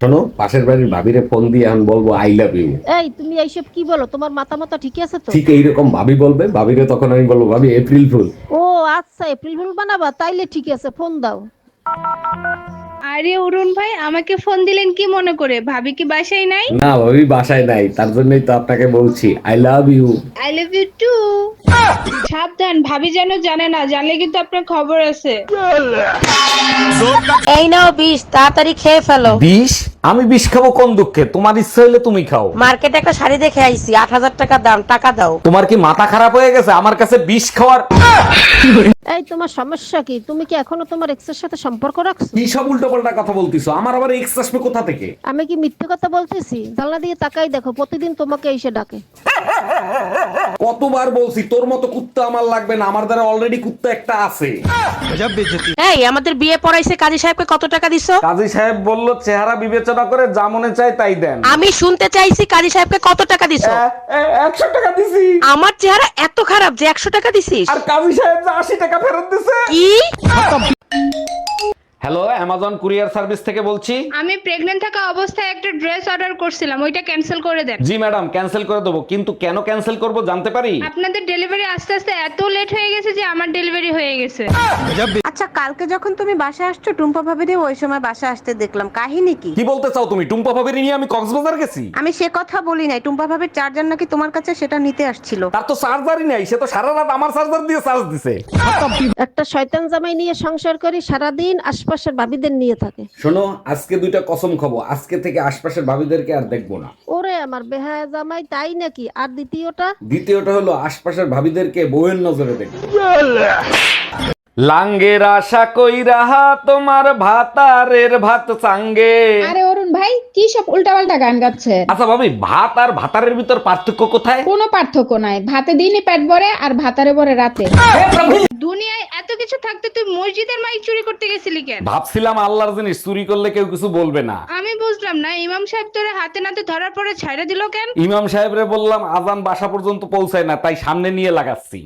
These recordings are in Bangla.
শোনো পাশের বাড়ির ভাবিরে ফোন দিয়ে আমি বলব আই লাভ ইউ এই তুমি এইসব কি বলো? তোমার মাথা মাথা ঠিক আছে তো? ঠিক এইরকম ভাবি বলবে ভাবিরে তখন আমি বলব ভাবি এপ্রিল ফুল ও আচ্ছা এপ্রিল ফুল বানাবা তাইলে ঠিক আছে ফোন দাও। আরে অরুণ ভাই আমাকে ফোন দিলেন কি মনে করে? ভাবি কি বাসায় নাই? না ভাবি বাসায় নাই তার জন্যই তো আপনাকে বলছি I love you I love you too সাবধান ভাবি যেন জানে না জানলে কিন্তু আপনার খবর আছে। এই নাও বিষ তাড়াতাড়ি খেয়ে ফেলো। বিষ? আমি বিষ খাব কোন দুঃখে? তোমার ইচ্ছা হইলে তুমি খাও। মার্কেটে একটা শাড়ি দেখে আইছি আট হাজার টাকা দাম টাকা দাও। তোমার কি মাথা খারাপ হয়ে গেছে? আমার কাছে বিষ খাওয়ার এই তোমার সমস্যা কি? তুমি কি এখনও তোমার এক্সের সাথে সম্পর্ক রাখছো? কি সব উল্টো পাল্টা কথা বলতিছো? আমার আবার এক্স আসবে কোথা থেকে? আমি কি মিথ্যে কথা বলতেছি? জানলা দিয়ে তাকাই দেখো প্রতিদিন তোমাকে এসে ডাকে। কতবার বলছি তোর মতো কুত্তা আমার লাগবে না আমার দ্বারা অলরেডি কুত্তা একটা আছে। এই আমাদের বিয়ে পড়াইছে কাজী সাহেবকে কত টাকা দিছো? কাজী সাহেব বলল চেহারা বিবেচনা করে যা মনে চায় তাই দেন। আমি শুনতে চাইছি কাজী সাহেবকে কত টাকা দিছো? একশো টাকা দিছি। আমার চেহারা এত খারাপ যে একশো টাকা দিছিস। আর কাজী সাহেব যে আশি টাকা ফেরত দিছে। কি? হ্যালো অ্যামাজন কুরিয়ার সার্ভিস থেকে বলছি। আমি প্রেগনেন্ট থাকা অবস্থায় একটা ড্রেস অর্ডার করছিলাম ওইটা ক্যান্সেল করে দেন। জি ম্যাডাম ক্যান্সেল করে দেবো। কিন্তু কেন ক্যান্সেল করব জানতে পারি? আপনাদের ডেলিভারি আস্তে আস্তে এত লেট হয়ে গেছে যে আমার ডেলিভারি হয়ে গেছে। আচ্ছা কালকে যখন তুমি বাসায় আসছো টুম্পা ভাবিরে ওই সময় বাসায় আসতে দেখলাম। কাহিনী কি? কি বলতে চাও তুমি? টুম্পা ভাবির নিয়ে আমি কক্সবাজার গেছি? আমি সে কথা বলি নাই। টুম্পা ভাবির চার্জার নাকি তোমার কাছে সেটা নিতে আসছিল। তার তো চার্জারই নাই সে তো সারা রাত আমার চার্জার দিয়ে চার্জ দিছে। একটা শয়তান জামাই নিয়ে সংসার করি সারাদিন আশপাশের ভাবিদের নিয়ে থাকে। শোনো আজকে দুইটা কসম খাব। আজকে থেকে আশপাশের ভাবিদেরকে আর দেখব না। ওরে আমার বেহায়া জামাই তাই নাকি? আর দ্বিতীয়টা? দ্বিতীয়টা হলো আশপাশের ভাবিদেরকে বউয়ের নজরে দেখব। লাঙ্গের আশা কইরা তোমার ভাতারের ভাত চাঙ্গে। আরে অরুণ ভাই কি সব উল্টাপাল্টা গান গাচ্ছে? আচ্ছা ভাবি ভাত আর ভাতারের ভিতর পার্থক্য কোথায়? কোনো পার্থক্য নাই। ভাতে দিনে পেট ভরে আর ভাতারে ভরে রাতে দুনিয়ায় এত কিছু থাকতে তুই মসজিদের মাইক চুরি করতে গেছিলি কেন? ভাবছিলাম আল্লাহর জিনিস চুরি করলে কেউ কিছু বলবে না। আমি বুঝলাম না ইমাম সাহেব তোরে হাতে নাতে ধরার পরে ছাইড়া দিল কেন? ইমাম সাহেবরে বললাম আজান বাসা পর্যন্ত পৌঁছায় না তাই সামনে নিয়ে লাগাচ্ছি।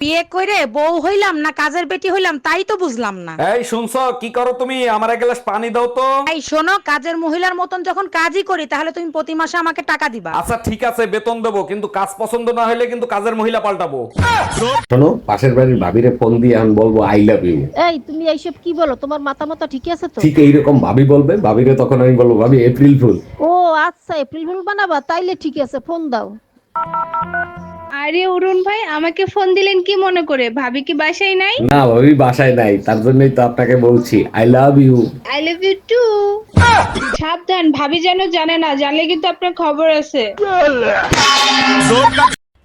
বিয়ে করে বউ হইলাম না কাজের বেটি হইলাম তাই তো বুঝলাম না। এই শুনছো কি করো তুমি? আমার এক গ্লাস পানি দাও তো। এই শোনো কাজের মহিলার মতন যখন কাজই করি তাহলে তুমি প্রতি মাসে আমাকে টাকা দিবা। আচ্ছা ঠিক আছে বেতন দেবো কিন্তু কাজ পছন্দ না হলে কিন্তু কাজের মহিলা পাল্টাবো। শোনো পাশের বাড়ির ভাবিরে ফোন দিয়ে আমি বলব আই লাভ ইউ এই তুমি এইসব কি বলো? তোমার মাথা মাথা ঠিক আছে তো? ঠিক এইরকম ভাবি বলবে ভাবিরে তখন আমি বলব ভাবি এপ্রিল ফুল। ও আচ্ছা এপ্রিল ফুল বানাবা তাইলে ঠিক আছে ফোন দাও। আরে অরুণ ভাই আমাকে ফোন দিলেন কি মনে করে? ভাবি কি বাসায় নাই? না ভাবি বাসায় নাই তার জন্যই তো আপনাকে বলছি। I love you I love you too সাবধান ভাবি যেন জানে না জানলে কিন্তু আপনার খবর আছে।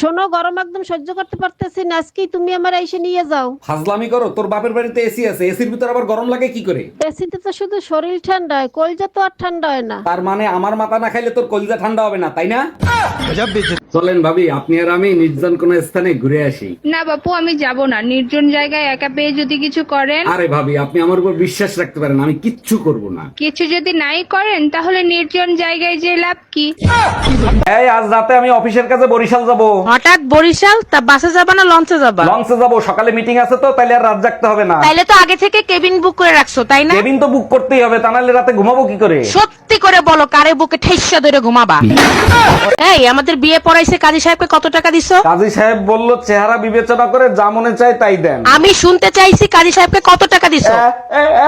শোনো গরম একদম সহ্য করতে পারতেছি না। আজকেই তুমি আমার এসে নিয়ে যাও। ফাজলামি করো তোর বাপের বাড়িতে এসি আছে এসির ভিতর আবার গরম লাগে কি করে? এসিতে তো শুধু শরীর ঠান্ডা হয় কলজা তো আর ঠান্ডা হয় না। তার মানে আমার মাথা না খাইলে তোর কলিজা ঠান্ডা হবে না তাই না? চলেন ভাবি আপনি আর আমি নির্জন কোন স্থানে ঘুরে আসি। না বাপু আমি যাব না। নির্জন জায়গায় একা পেয়ে যদি কিছু করেন আরে ভাবি আপনি আমার উপর বিশ্বাস রাখতে পারেন আমি কিচ্ছু করব না। কিছু যদি নাই করেন তাহলে নির্জন জায়গায় যে লাভ কি? এই আজ রাতে আমি অফিসের কাছে বরিশাল যাব। হঠাৎ বরিশাল তা বাসে যাবা না লঞ্চে যাবা? লঞ্চে যাব সকালে মিটিং আছে তো তাইলে আর রাত জাগতে হবে না। তাইলে তো আগে থেকে কেবিন বুক করে রাখছো তাই না? কেবিন তো বুক করতেই হবে তা নাহলে রাতে ঘুমাবো কি করে? সত্যি করে বলো কারে বুকে ঠেসা ধরে ঘুমাবা? এই আমাদের বিয়ে পড়াইছে কাজী সাহেবকে কত টাকা দিছো? কাজী সাহেব বলল চেহারা বিবেচনা করে যা মনে চায় তাই দেন। আমি শুনতে চাইছি কাজী সাহেবকে কত টাকা দিছো?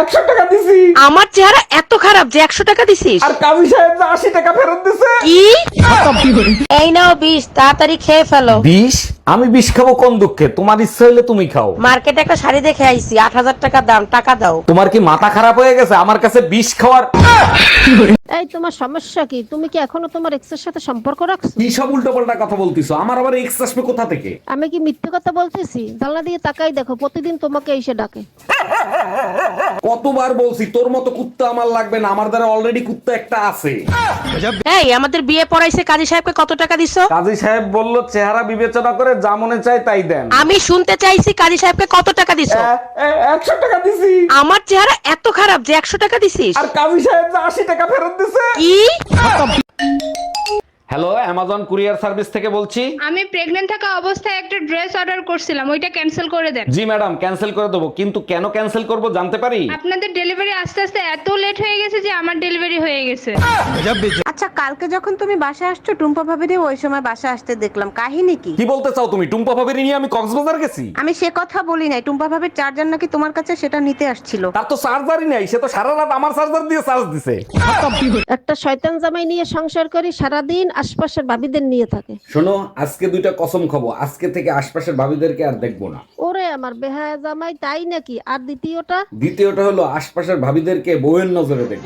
একশো টাকা দিছি। আমার চেহারা এত খারাপ যে একশো টাকা দিছিস? আর কাজী সাহেব যে আশি টাকা ফেরত দিছে? কি? এই নাও বিষ তাড়াতাড়ি খেয়ে ফেলো। বিষ? আমি বিষ খাব কোন দুঃখে? তোমার ইচ্ছা হইলে তুমি খাও। মার্কেটে একটা শাড়ি দেখে আইছি আট হাজার টাকা দাম টাকা দাও। তোমার কি মাথা খারাপ হয়ে গেছে? আমার কাছে বিষ খাওয়ার এই তোমার সমস্যা কি? তুমি কি এখনও তোমার এক্সের সাথে সম্পর্ক রাখছো? কি সব উল্টো পাল্টা কথা বলতিছো? আমার আবার এক্স আসবে কোথা থেকে? আমি কি মিথ্যে কথা বলতেছি? জানলা দিয়ে তাকাই দেখো প্রতিদিন তোমাকে এসে ডাকে। কতবার বলছি তোর মতো কুত্তা আমার লাগবে না আমার দ্বারা অলরেডি কুত্তা একটা আছে। এই আমাদের বিয়ে পড়াইছে কাজী সাহেবকে কত টাকা দিছো? কাজী সাহেব বলল চেহারা বিবেচনা করে যা মনে চায় তাই দেন। আমি শুনতে চাইছি কাজী সাহেবকে কত টাকা দিছো? একশো টাকা দিছি। আমার চেহারা এত খারাপ যে একশো টাকা দিছিস। আর কাজী সাহেব যে আশি টাকা ফেরত দিছে। কি? হ্যালো অ্যামাজন কুরিয়ার সার্ভিস থেকে বলছি। আমি প্রেগনেন্ট থাকা অবস্থায় একটা ড্রেস অর্ডার করছিলাম ওইটা ক্যান্সেল করে দেন। জি ম্যাডাম ক্যান্সেল করে দেবো। কিন্তু কেন ক্যান্সেল করব জানতে পারি? আপনাদের ডেলিভারি আস্তে আস্তে এত লেট হয়ে গেছে যে আমার ডেলিভারি হয়ে গেছে। আচ্ছা কালকে যখন তুমি বাসায় আসছো টুম্পা ভাবিরে ওই সময় বাসায় আসতে দেখলাম। কাহিনী কি? কি বলতে চাও তুমি? টুম্পা ভাবিরি নিয়ে আমি কক্সবাজার গেছি। আমি সে কথা বলি নাই। টুম্পা ভাবির চার্জার নাকি তোমার কাছে সেটা নিতে আসছিল। তার তো চার্জারই নাই সে তো সারা রাত আমার চার্জার দিয়ে চার্জ দিছে। একটা শয়তান জামাই নিয়ে সংসার করি সারাদিন আশপাশের ভাবিদের নিয়ে থাকে। শোনো আজকে দুইটা কসম খাব। আজকে থেকে আশপাশের ভাবিদেরকে আর দেখব না। ওরে আমার বেহায়া জামাই তাই নাকি? আর দ্বিতীয়টা? দ্বিতীয়টা হলো আশপাশের ভাবিদেরকে বউয়ের নজরে দেখব।